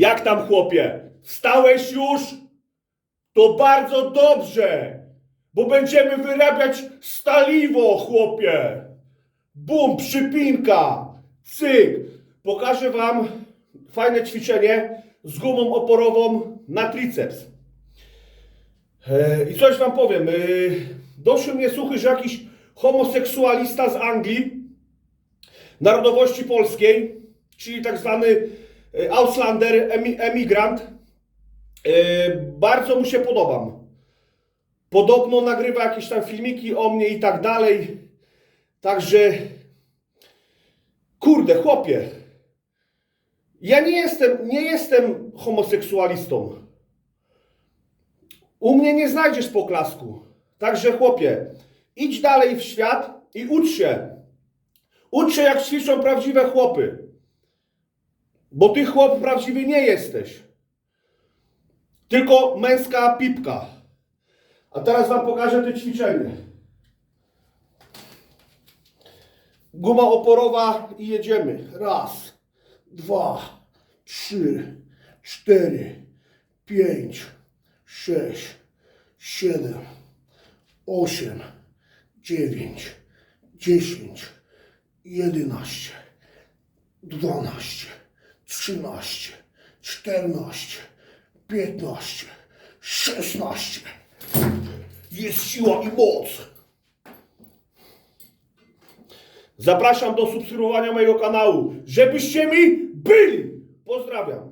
Jak tam chłopie? Wstałeś już? To bardzo dobrze, bo będziemy wyrabiać staliwo, chłopie. Bum, przypinka, cyk. Pokażę wam fajne ćwiczenie z gumą oporową na triceps. E, I coś wam powiem. e, Doszły mnie słuchy, że jakiś homoseksualista z Anglii, narodowości polskiej, czyli tak zwany Auslander, emi, emigrant, e, bardzo mu się podobam. Podobno nagrywa jakieś tam filmiki o mnie i tak dalej. Także, kurde, chłopie, ja nie jestem, nie jestem homoseksualistą. U mnie nie znajdziesz poklasku. Także chłopie, idź dalej w świat i ucz się. Ucz się jak ćwiczą prawdziwe chłopy. Bo ty chłop prawdziwy nie jesteś. Tylko męska pipka. A teraz wam pokażę to ćwiczenie. Guma oporowa i jedziemy. Raz, dwa, trzy, cztery, pięć, sześć, siedem, osiem, dziewięć, dziesięć, jedenaście, dwanaście, trzynaście, czternaście, piętnaście, szesnaście. Jest siła i moc. Zapraszam do subskrybowania mojego kanału, żebyście mi byli. Pozdrawiam.